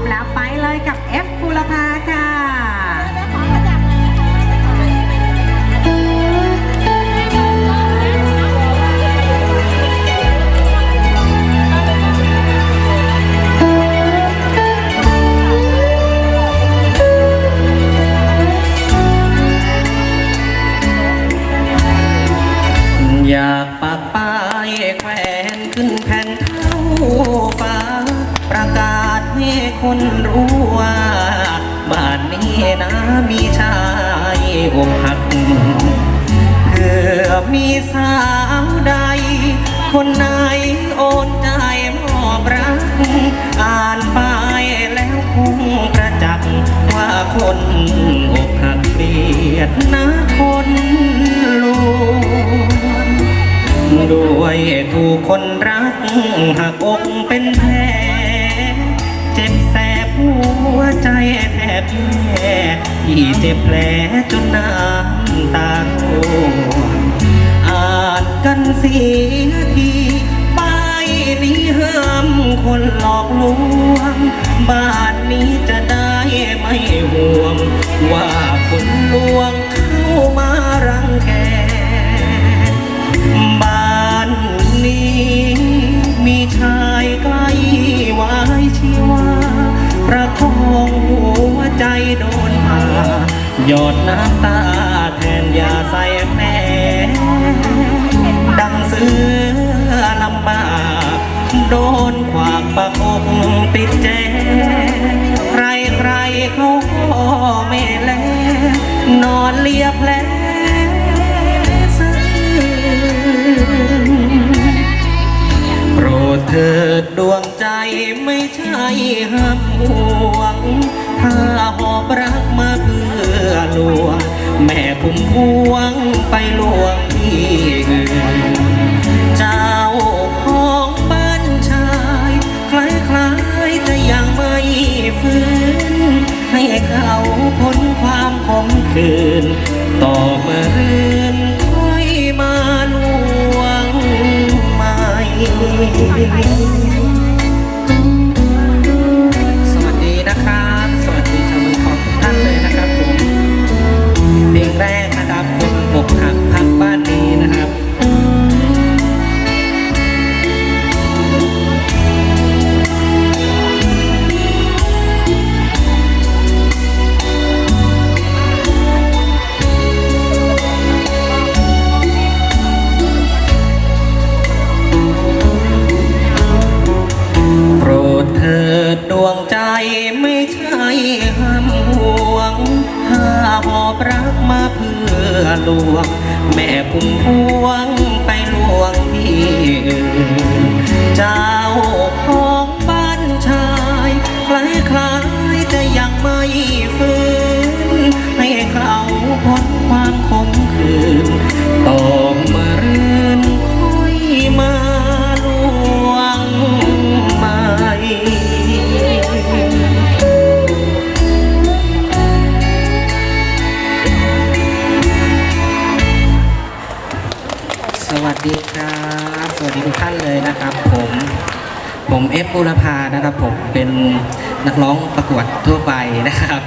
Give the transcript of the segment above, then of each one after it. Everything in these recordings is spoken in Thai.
มแล้วไปเลยกับ F บุรพาค่ะอยากปัก คนรู้ว่า บ้านนี้นะมีชายอกหักเพื่อมีสาวใด คนไหนโอนใจมอบรัก อ่านไปแล้วคงประจักษ์ว่าคนอกหักเกลียดนะคนลวงด้วยถูกคนรักหักอกเป็นแผล ใจแทบแย่ที่เจ็บแผลจนน้ำตาร่วงอ่านกันเสียทีป้ายนี้ห้ามคนหลอกลวง บ้านนี้จะได้ไม่ห่วง ว่าคนลวงเข้ามารังแกบ้านนี้ หยดน้ำตาแทนยาใส่แม่ดังเสือลำบากโดนขวากประกบติดแจใครใครเขาก็ไม่แลนอนเลียบแผล เถิดดวงใจไม่ใช่ห้ามห่วง ถ้าหอบรักมาเพื่อลวง แม่ผมพวงไปลวงที่อื่น ฟื้นให้เขาพ้นความขมขื่นต่อมารืนค่อยมาลวงใหม่สวัสดีครับ สวัสดีทุกท่านเลยนะครับผม ผมเอฟบุรพานะครับผมเป็นนักร้องประกวดทั่วไปนะครับ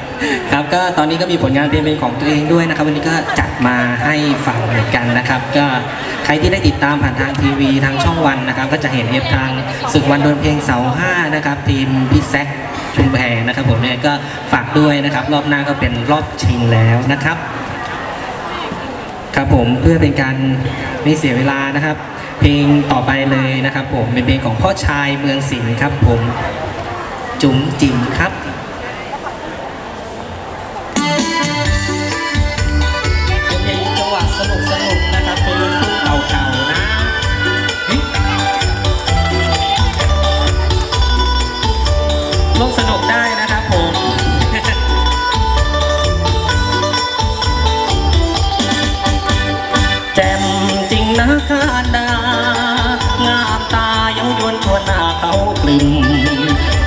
ครับก็ตอนนี้ก็มีผลงานเพลงเป็นของตัวเองด้วยนะครับ วันนี้ก็จัดมาให้ฟังเหมือนกันนะครับ ก็ใครที่ได้ติดตามผ่านทางทีวีทางช่องวันนะครับ ก็จะเห็นเอฟทางศึกวันโดนเพลงเสาห้านะครับทีมพี่แซคชุมแพรนะครับผมเนี่ยก็ฝากด้วยนะครับ รอบหน้าก็เป็นรอบชิงแล้วนะครับ ครับผมเพื่อเป็นการไม่เสียเวลานะครับ เพลงต่อไปเลยนะครับผมเป็นเพลงของพ่อชายเมืองสิงห์ครับผม จุ๋มจิ๋มครับ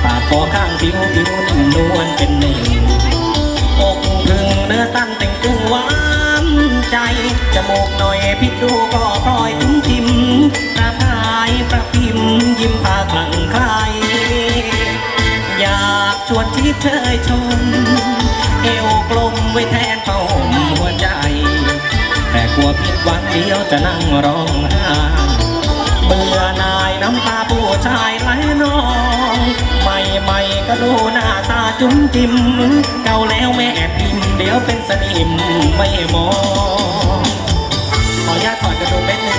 ปากคอข้างผิวผิวนิ่มนวลเป็นหนึ่งอกพึ่งเนื้อตั้นเต่งตึงหวานใจ จมูกหน่อยพิดูก็พลอยทุ่มทิมตาพายประพิมยิ้มพาคลั่งใคร อยากชวนที่เชยชม เอวกลมไว้แทนเป้าหัวใจ แต่กลัวผิดหวังเดียวจะนั่งร้องไห้ ผู้ชายไหลนองใหม่ใหม่ๆก็ดูหน้าตาจุ้มจิ้มเก่าแล้วแม่พิมเดี๋ยวเป็นสนิมไม่มองขออนุญาตถอดกระดุมเม็ดนึง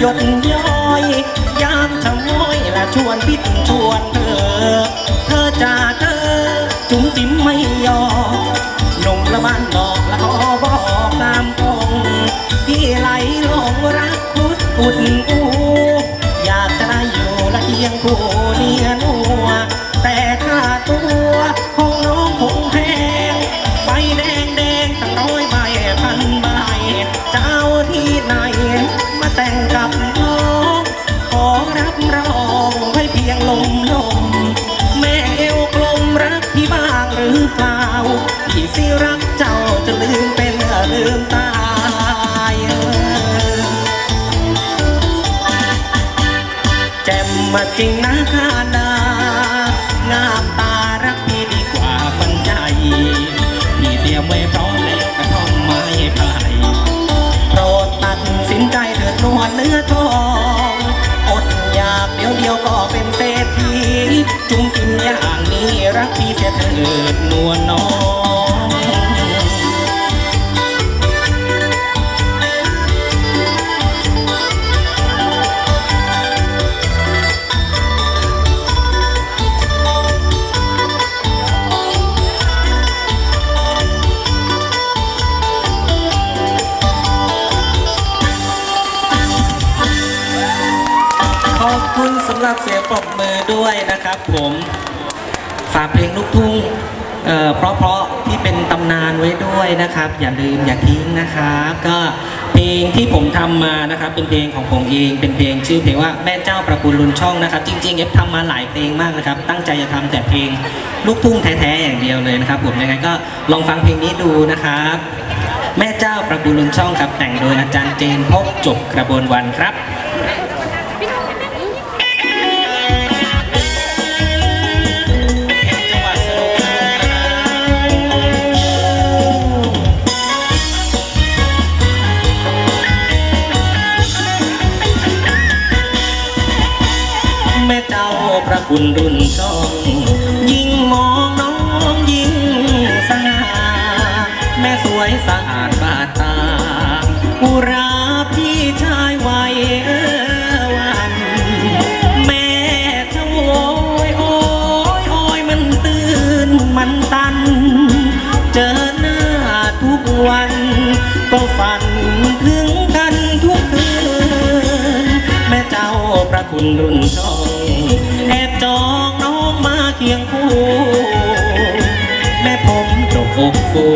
ยิ้มหยดย้อย ยามชะม้อยและชวนพิษชวนเธอ เธอจ่าเธอ จุ๋มจิ้มไม่ยอมหนุ่มละบ้านนอกและขอบอกตามตรงพี่ไหลหลงรักคุดอุดอูอยากจะได้อยู่และเคียงคู่เนียนัวแต่ค่าตัว ลืมตาแจ่มมาจริงนะคาดางามตารักพี่ดีกว่าฝันใจพี่เตรียมไว้พร้อมแล้วกระท่อมไม้ไผ่โปรดตัดสินใจเถิดนวลเนื้อทองอดอยากเดียวเดียวก็เป็นเศรษฐีจุงกินอย่างนี้รักพี่เสียเถิดนวลน้อง คุณสำหรับเสียงปรบมือด้วยนะครับ ผมฝากเพลงลูกทุ่งเอ่อเพราะๆที่เป็นตำนานไว้ด้วยนะครับ อย่าลืมอย่าทิ้งนะครับ ก็เพลงที่ผมทำมานะครับ เป็นเพลงของผมเอง เป็นเพลงชื่อเพลงว่าแม่เจ้าประคุณลุนช่องนะครับ จริงๆเอฟทำมาหลายเพลงมากนะครับ ตั้งใจจะทำแต่เพลงลูกทุ่งแท้ๆอย่างเดียวเลยนะครับ ผมยังไงก็ลองฟังเพลงนี้ดูนะครับ แม่เจ้าประคุณลุนช่องครับแต่งโดยอาจารย์เจนพบจบกระบวนวันครับ รุ่นน้องแอบจองน้องมาเคียงคู่แม่ผมตกอกฟู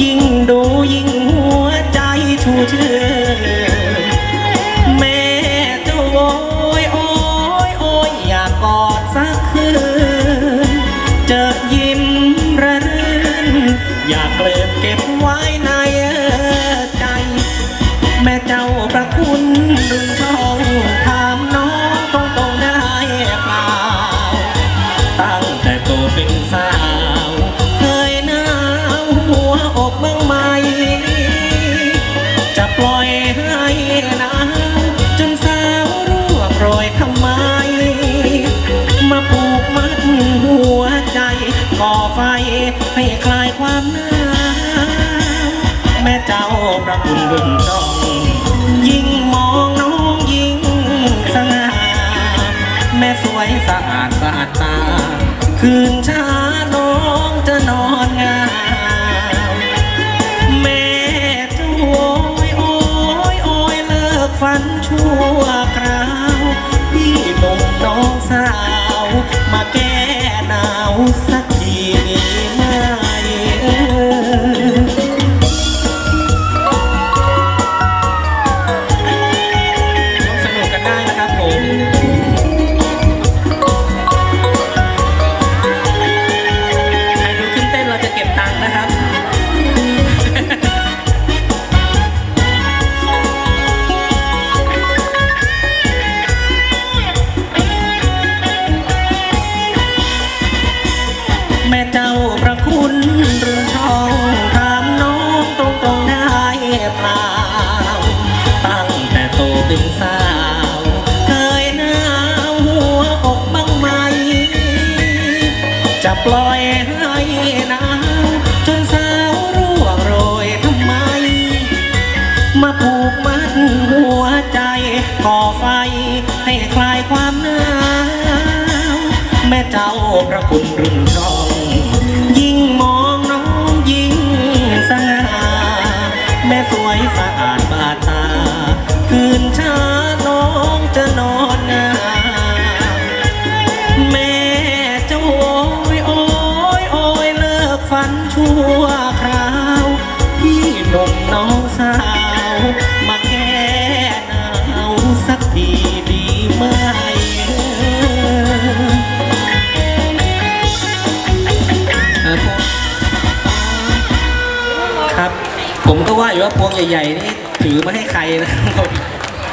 ยิ่งดูยิ่ง ก่อไฟให้คลายความหนาวแม่เจ้าประคุณรุ่นช่องยิ่งมองน้องยิ่งสง่าแม่สวยสะอาดสะอาดตา คืนช้าน้องจะนอนงาแม่เจ้าโอยโอยโอยเลิกฝันชั่วคราว ปล่อยให้นาวจนสาวร่วงโรยทำไม มาผูกมัดหัวใจก่อไฟให้คลายความหนาว แม่เจ้าพระคุณรุ่นรอง ชั่วคราว พี่หนุ่มน้องสาว มาแค่หนาวสักทีดีไหมครับ ผมก็ว่าอยู่ว่าพวงใหญ่ ๆ นี่ถือมาให้ใครนะครับ